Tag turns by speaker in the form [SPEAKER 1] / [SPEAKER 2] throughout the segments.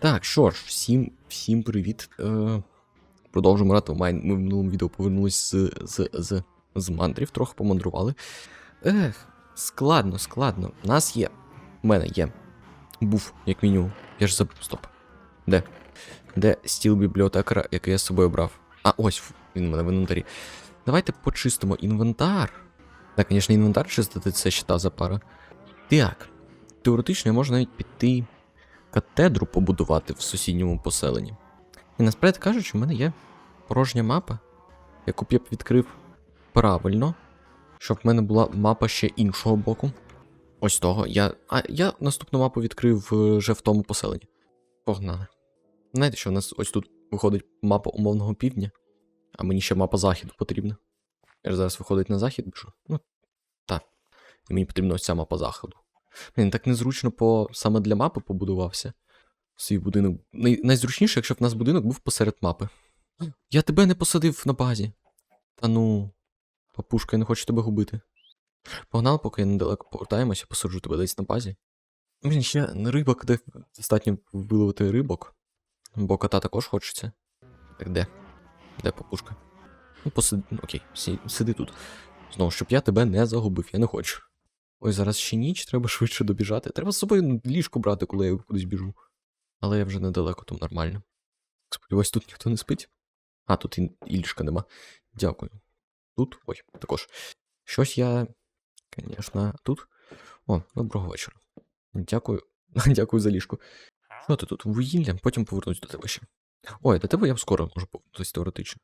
[SPEAKER 1] Так, що ж, всім, всім привіт. Е, продовжуємо грати. Ми в минулому відео повернулись з, з, з, з мандрів, трохи помандрували. Ех, складно, складно. У нас є. У мене є. Був, як мінімум. Я ж забув. Стоп. Де? Де стіл бібліотекара, який я з собою брав? А, ось він у мене в інвентарі. Давайте почистимо інвентар. Так, звісно, інвентар чистити це ще та за пара. Так. Теоретично я можу навіть піти катедру побудувати в сусідньому поселенні. І насправді кажучи, в мене є порожня мапа, яку б я б відкрив правильно, щоб в мене була мапа ще іншого боку. Ось того. Я. А я наступну мапу відкрив е, вже в тому поселенні. Погнали. Знаєте, що в нас ось тут виходить мапа умовного півдня, а мені ще мапа заходу потрібна. Я ж зараз виходить на захід біжу. Ну, так. І мені потрібна ось ця мапа заходу. Блін, так незручно по саме для мапи побудувався. Свій будинок. Най... Найзручніше, якщо б в нас будинок був посеред мапи. Я тебе не посадив на базі. Та ну, папушка, я не хочу тебе губити. Погнали, поки я недалеко повертаємося, посаджу тебе десь на базі. Блін, ще рибок, де достатньо виловити рибок. Бо кота також хочеться. Так де? Де папушка? Ну, посиди. Окей, сиди тут. Знову, щоб я тебе не загубив, я не хочу. Ой, зараз ще ніч, треба швидше добіжати. Треба з собою ліжко брати, коли я кудись біжу. Але я вже недалеко, то нормально. Сподіваюсь, тут ніхто не спить. А, тут і, і ліжка нема. Дякую. Тут. Ой, також. Щось я. Звісно, тут. О, доброго вечора. Дякую. Дякую за ліжко. Що ти тут? Вугілля, потім повернусь до тебе ще. Ой, до тебе я скоро можу повернутися теоретично.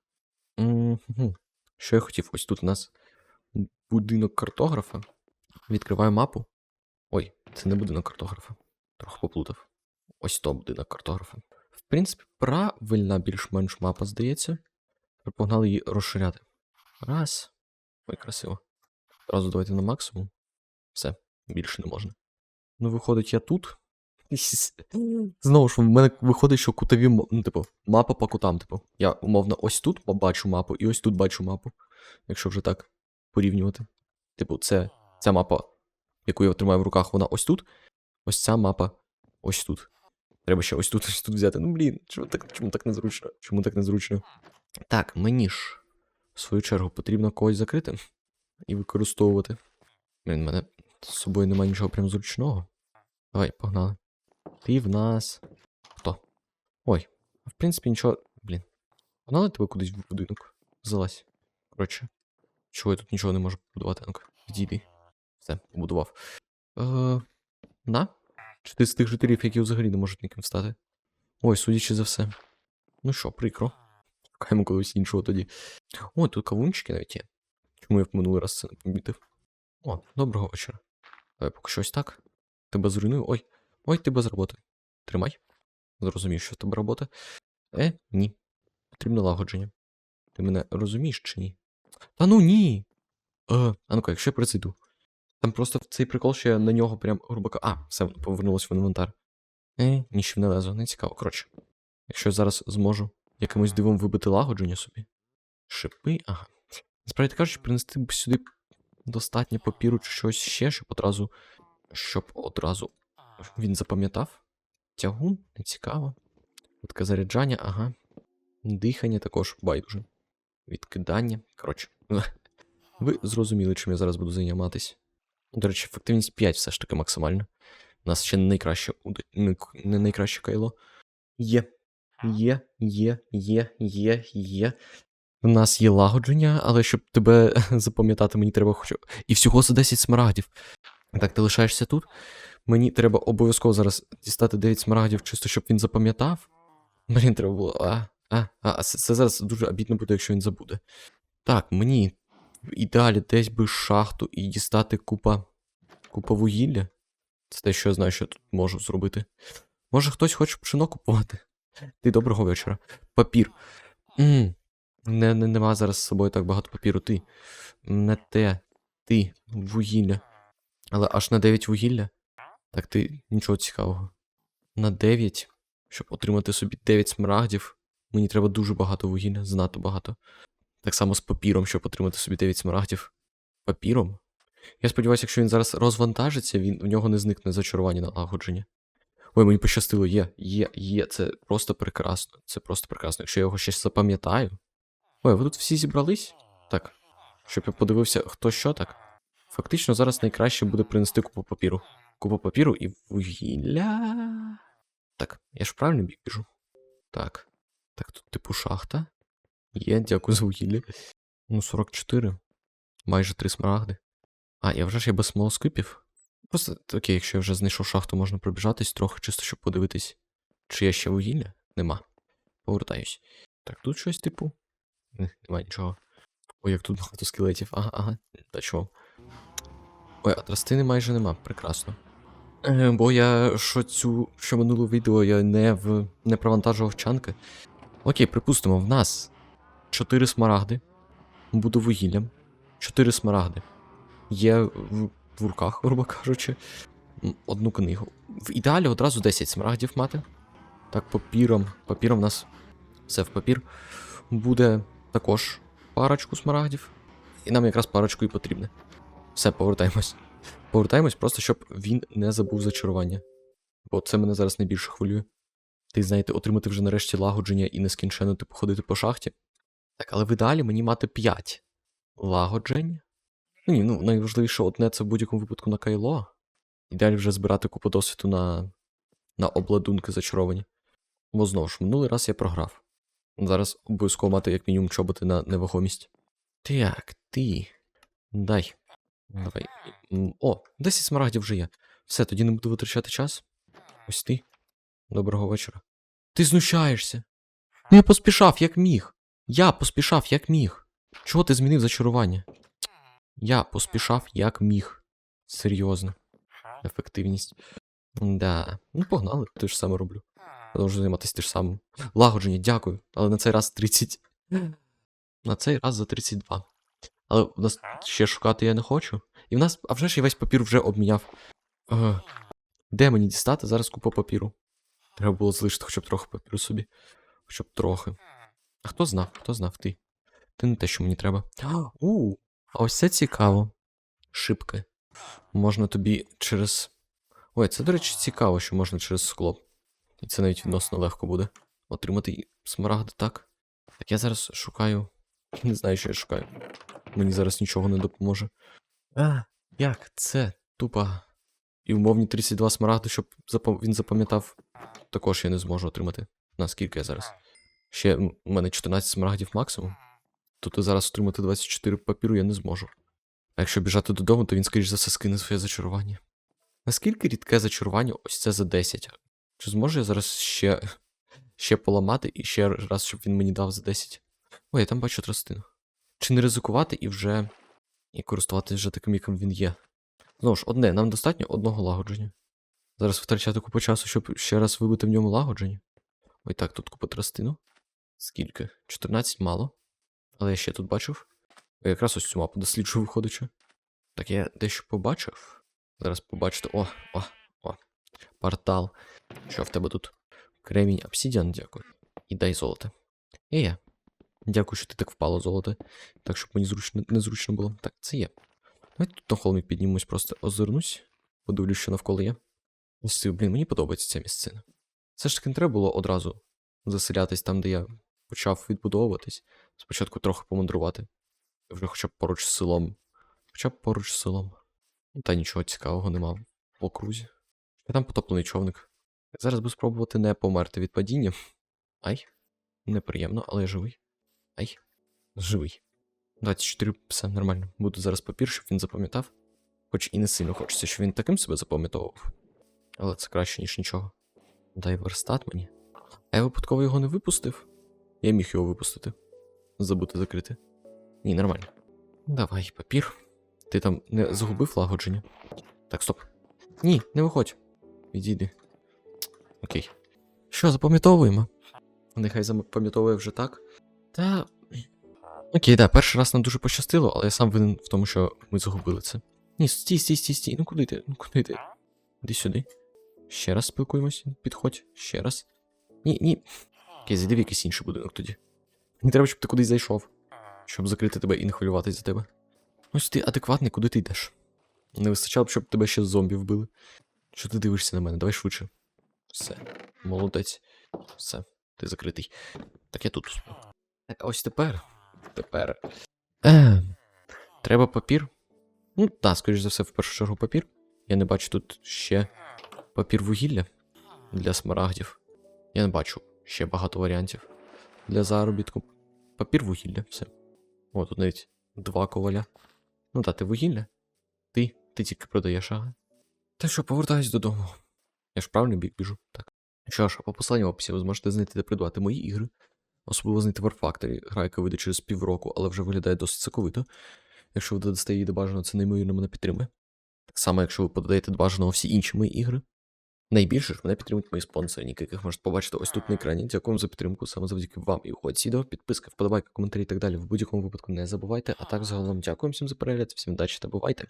[SPEAKER 1] Мгм. Що я хотів? Ось тут у нас будинок картографа. Відкриваю мапу. Ой, це не будинок картографа. Трохи поплутав. Ось то будинок картографа. В принципі, правильна більш-менш мапа, здається. Погнали її розширяти. Раз. Ой, красиво. Одразу давайте на максимум. Все, більше не можна. Ну, виходить, я тут. Знову ж, в мене виходить, що кутові, ну, типу, мапа по кутам, типу. Я умовно ось тут бачу мапу, і ось тут бачу мапу. Якщо вже так порівнювати. Типу, це ця мапа, яку я тримаю в руках, вона ось тут. Ось ця мапа ось тут. Треба ще ось тут, ось тут взяти. Ну блін, чому так, чому так незручно? Чому так незручно? Так, мені ж, в свою чергу, потрібно когось закрити і використовувати. Блін, мене з собою немає нічого прям зручного. Давай, погнали. Ти в нас. Хто? Ой, в принципі, нічого. Блін. Погнали тебе кудись в будинок. Залазь. Коротше. Чого я тут нічого не можу побудувати? Ну-ка, відійди. Все, побудував. Е, на? Чи ти з тих жителів, які взагалі не можуть ніким стати? Ой, судячи за все. Ну що, прикро. Шукаємо когось іншого тоді. О, тут кавунчики навіть є. Чому я в минулий раз це не помітив? О, доброго вечора. Давай поки щось так. Тебе зруйную. Ой, ой, ти без роботи. Тримай. Зрозумів, що в тебе робота. Е, ні. Потрібно лагодження. Ти мене розумієш чи ні? Та ну ні. Е, а ну-ка, якщо я призайду. Там просто цей прикол, що я на нього прям грубока. А, все, повернулося в інвентар. Е, нічим не лезо, не цікаво. Коротше. Якщо я зараз зможу якимось дивом вибити лагодження собі. Шипи, ага. Насправді кажучи, принести б сюди достатньо папіру чи щось ще, щоб одразу. Щоб одразу він запам'ятав. Тягун, не цікаво. Таке заряджання, ага. Дихання також байдуже. Відкидання. Коротше. Ви зрозуміли, чим я зараз буду займатися. До речі, ефективність 5 все ж таки максимально. У нас ще не найкраще не не найкраще кайло. Є. Є, є, є, є, є. У нас є лагодження, але щоб тебе запам'ятати, мені треба хоч. І всього за 10 смарагдів. Так, ти лишаєшся тут. Мені треба обов'язково зараз дістати 9 смарагдів, чисто щоб він запам'ятав. Блін, треба було. А, а, а, це, це зараз дуже обідно буде, якщо він забуде. Так, мені в ідеалі десь би шахту і дістати купа. Купа вугілля. Це те, що я знаю, що я тут можу зробити. Може, хтось хоче пшено купувати? Ти доброго вечора. Папір. м Не, не, нема зараз з собою так багато папіру. Ти. Не те. Ти. Вугілля. Але аж на 9 вугілля? Так ти нічого цікавого. На 9, щоб отримати собі 9 смарагдів, мені треба дуже багато вугілля, занадто багато. Так само з папіром, щоб отримати собі 9 смарагдів. Папіром? Я сподіваюся, якщо він зараз розвантажиться, він у нього не зникне зачарування налагодження. Ой, мені пощастило, є, є, є. Це просто прекрасно. Це просто прекрасно. Якщо я його ще запам'ятаю. Ой, ви тут всі зібрались? Так. Щоб я подивився, хто що так. Фактично, зараз найкраще буде принести купу папіру. Купу папіру і вугілля. Так, я ж в правильний бік біжу. Так. Так, тут типу шахта. Є, дякую за вугілля. Ну, 44. Майже 3 смарагди. А, я вже ж я без смолоскипів. Просто окей, якщо я вже знайшов шахту, можна пробіжатись трохи, чисто щоб подивитись, чи є ще вугілля? Нема. Повертаюсь. Так, тут щось типу. Нема нічого. Ой, як тут багато скелетів. Ага, ага, та чого. Ой, а тростини майже нема, прекрасно. Е, бо я що цю, що минуле відео я не в не провантажував чанки. Окей, припустимо, в нас 4 смарагди. Буду вугіллям. 4 смарагди. Є в, в руках, грубо кажучи. Одну книгу. В ідеалі одразу 10 смарагдів мати. Так, папіром. Папіром в нас все в папір. Буде також парочку смарагдів. І нам якраз парочку і потрібне. Все, повертаємось. Повертаємось просто, щоб він не забув зачарування. Бо це мене зараз найбільше хвилює. Ти знаєте, отримати вже нарешті лагодження і нескінченно типу ходити по шахті. Так, але в ідеалі мені мати 5 лагоджень. Ну ні, ну найважливіше одне це в будь-якому випадку на кайло. І далі вже збирати купу досвіду на, на обладунки зачаровані. Бо знову ж, минулий раз я програв. Зараз обов'язково мати як мінімум чоботи на невагомість. Так, ти. Дай. Давай. О, 10 смарагдів вже є. Все, тоді не буду витрачати час. Ось ти. Доброго вечора. Ти знущаєшся. Ну я поспішав, як міг. Я поспішав, як міг. Чого ти змінив зачарування? Я поспішав, як міг. Серйозно. Ефективність. Да. Ну, погнали, те ж саме роблю. Продовжую займатися те ж самим. Лагодження, дякую. Але на цей раз 30. На цей раз за 32. Але в нас ще шукати я не хочу. І в нас, а вже ж я весь папір вже обміняв. Де мені дістати зараз купу папіру? Треба було залишити хоча б трохи папіру собі. Хоча б трохи. А хто знав? Хто знав ти? Ти не те, що мені треба. У, а ось це цікаво. Шибки. Можна тобі через. Ой, це, до речі, цікаво, що можна через скло. І це навіть відносно легко буде. Отримати смарагди, так? Так я зараз шукаю. Не знаю, що я шукаю. Мені зараз нічого не допоможе. А, як це? Тупо. І умовні 32 смарагди, щоб він запам'ятав. Також я не зможу отримати. Наскільки я зараз? Ще у мене 14 смарагдів максимум. Тобто зараз отримати 24 папіру я не зможу. А якщо біжати додому, то він, скоріш за все, скине своє зачарування. Наскільки рідке зачарування ось це за 10? Чи зможу я зараз ще, ще поламати і ще раз, щоб він мені дав за 10? Ой, я там бачу тростину. Чи не ризикувати і вже. і користуватися вже таким, яким він є? Знову ж, одне, нам достатньо одного лагодження. Зараз втрачати купу часу, щоб ще раз вибити в ньому лагодження. Ой, так, тут купа тростину. Скільки? 14 мало. Але я ще тут бачив. Якраз ось цю мапу досліджую, виходячи. Так я дещо побачив. Зараз побачите. О, о, о. Портал. Що в тебе тут? Кремінь, обсідіан, дякую. І дай золото. І я. Дякую, що ти так впало золото. Так, щоб мені зручно, незручно було. Так, це є. Давайте тут на холмі піднімусь, просто озирнусь. Подивлюсь, що навколо є. Ось це, блін, мені подобається ця місцина. Все ж таки не треба було одразу заселятись там, де я почав відбудовуватись. Спочатку трохи помандрувати. Вже хоча б поруч з селом. Хоча б поруч з селом. Та нічого цікавого нема в окрузі. Я там потоплений човник. Зараз би спробувати не померти від падіння. Ай. Неприємно, але я живий. Ай. Живий. 24 все нормально. Буду зараз папір, щоб він запам'ятав. Хоч і не сильно хочеться, щоб він таким себе запам'ятовував. Але це краще, ніж нічого. Дай верстат мені. А я випадково його не випустив. Я міг його випустити. Забути закрити. Ні, нормально. Давай, папір. Ти там не загубив лагодження? Так, стоп. Ні, не виходь. Відійди. Окей. Що, запам'ятовуємо? Нехай запам'ятовує вже так. Та. Окей, да, перший раз нам дуже пощастило, але я сам винен в тому, що ми загубили це. Ні, стій, стій, стій, стій. Ну куди ти? Ну куди ти? Іди сюди. Ще раз спілкуємося. Підходь, ще раз. Ні, ні. Окей, зайди в якийсь інший будинок тоді. Мені треба, щоб ти кудись зайшов. Щоб закрити тебе і не хвилюватись за тебе. Ось ти адекватний, куди ти йдеш? Не вистачало б, щоб тебе ще зомбі вбили. Що ти дивишся на мене? Давай швидше. Все. Молодець. Все, ти закритий. Так я тут. Ось тепер. Тепер. Е, треба папір. Ну, так, скоріш за все, в першу чергу папір. Я не бачу тут ще папір вугілля для смарагдів. Я не бачу ще багато варіантів для заробітку. Папір вугілля, все. О, тут навіть два коваля. Ну та ти вугілля. Ти, ти тільки продаєш, ага. Та що, повертаюсь додому. Я ж правильний бік біжу, так. Що ж, по посланню в описі ви зможете знайти та придбати мої ігри. Особливо знайти War Factory, гра, яка вийде через півроку, але вже виглядає досить соковито. Якщо ви додасте її до бажаного, це неймовірно мене підтримує. Так само, якщо ви подаєте до бажаного всі інші мої ігри. Найбільше ж мене підтримують мої спонсори, яких можете побачити ось тут на екрані. Дякую за підтримку, саме завдяки вам і уходь відео, підписка, вподобайка, коментарі і так далі. В будь-якому випадку не забувайте. А так загалом дякую всім за перегляд, всім удачі та бувайте!